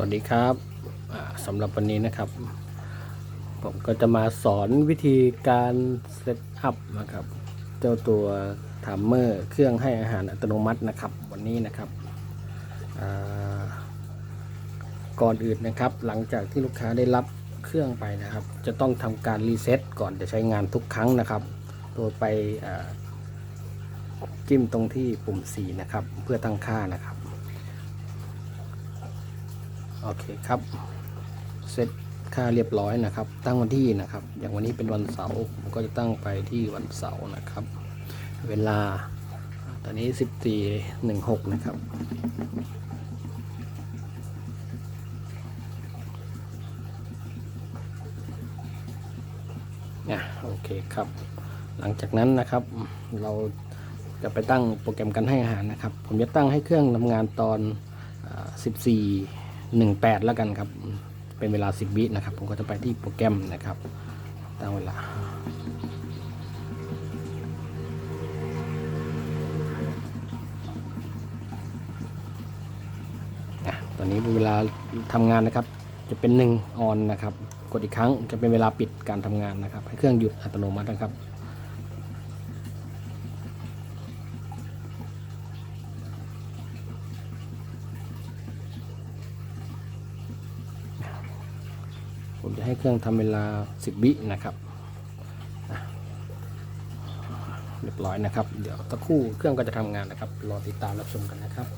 วัสดีครับสำหรับวันนี้นะครับ ผมก็จะมาสอนวิธีการเซตอัพนะครับ เจ้าตัวทามเมอร์เครื่องให้อาหารอัตโนมัตินะครับ วันนี้นะครับก่อนอื่นนะครับ หลังจากที่ลูกค้าได้รับเครื่องไปนะครับ จะต้องทำการรีเซ็ตก่อนจะใช้งานทุกครั้งนะครับโดยไปจิ้มตรงที่ปุ่ม 4 นะครับ เพื่อตั้งค่านะครับ โอเคครับเซตค่าเรียบร้อยนะครับ ตั้งวันที่นะครับ อย่างวันนี้เป็นวันเสาร์ผมก็จะตั้งไปที่วันเสาร์นะครับ เวลาตอนนี้ 14.16 นะครับอะโอเคครับ หลังจากนั้นนะครับ เราจะไปตั้งโปรแกรมการให้อาหารนะครับ ผมจะตั้งให้เครื่องทำงานตอน 14 18 แล้วกันครับ เป็นเวลา 10 วินะครับ ผมก็จะไปที่โปรแกรมนะครับตั้งเวลาอะตอนนี้เวลาทำงานนะครับ จะเป็น1ออนนะครับ กดอีกครั้งจะเป็นเวลาปิดการทำงานนะครับ ให้เครื่องหยุดอัตโนมัตินะครับ ผมจะให้เครื่องทำเวลา 10วินะครับเรียบร้อยนะครับ เดี๋ยวสักครู่เครื่องก็จะทำงานนะครับ รอติดตามรับชมกันนะครับ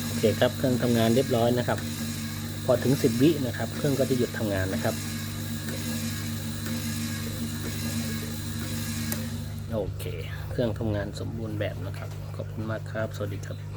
โอเคครับเครื่องทำงานเรียบร้อยนะครับ พอถึง 10 วินะครับ เครื่องก็จะหยุดทำงานนะครับโอเค เครื่องทำงานสมบูรณ์แบบนะครับ ขอบคุณมากครับ สวัสดีครับ